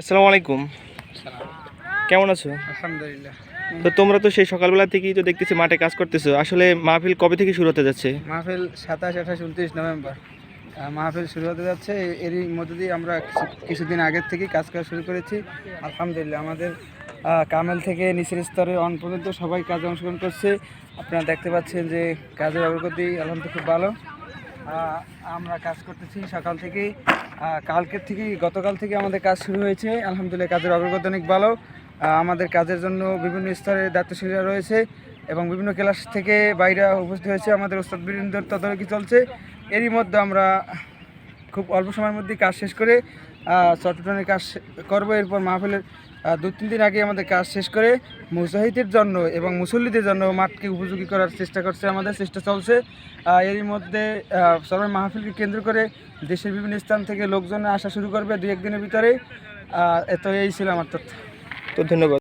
আসসালামু আলাইকুম। কেমন আছো? আলহামদুলিল্লাহ। তো তোমরা তো সেই সকালবেলা থেকেই তো দেখতেছি মাঠে কাজ করতেছো। আসলে মাহফিল কবে থেকে শুরু হতে যাচ্ছে? মাহফিল সাতাশ আঠাশ উনত্রিশ নভেম্বর। মাহফিল শুরু হতে যাচ্ছে। এরই মধ্যে দিয়ে আমরা কিছু- কিছুদিন আগের থেকেই কাজ করা শুরু করেছি। আলহামদুলিল্লাহ আমাদের কামেল থেকে নিচের স্তরে অন পর্যন্ত সবাই কাজে অংশগ্রহণ করছে। আপনারা দেখতে পাচ্ছেন যে কাজের অগ্রগতি আলহামদুলিল্লাহ খুব ভালো। আমরা কাজ করতেছি সকাল থেকে কালকের থেকেই, গতকাল থেকে আমাদের কাজ শুরু হয়েছে। আলহামদুলিল্লাহ, কাজের অগ্রগতি অনেক ভালো। আমাদের কাজের জন্য বিভিন্ন স্তরে দায়িত্বশীলরা রয়েছে এবং বিভিন্ন ক্লাস থেকে বাইরে উপস্থিত হয়েছে আমাদের ওস্তাদ বীরেন্দ্র তদারকি চলছে। এরই মধ্যে আমরা খুব অল্প সময়ের মধ্যে কাজ শেষ করে চট্টগ্রামের কাজ করব। এরপর মাহফিলের দু তিন দিন আগে আমাদের কাজ শেষ করে মুজাহিদের জন্য এবং মুসল্লিদের জন্য মাঠকে উপযোগী করার চেষ্টা করছে আমাদের, চেষ্টা চলছে। এরই মধ্যে সবাই মাহফিলকে কেন্দ্র করে দেশের বিভিন্ন স্থান থেকে লোকজন আসা শুরু করবে দু একদিনের ভিতরে এত এই ছিল আমার তথ্য। তো ধন্যবাদ।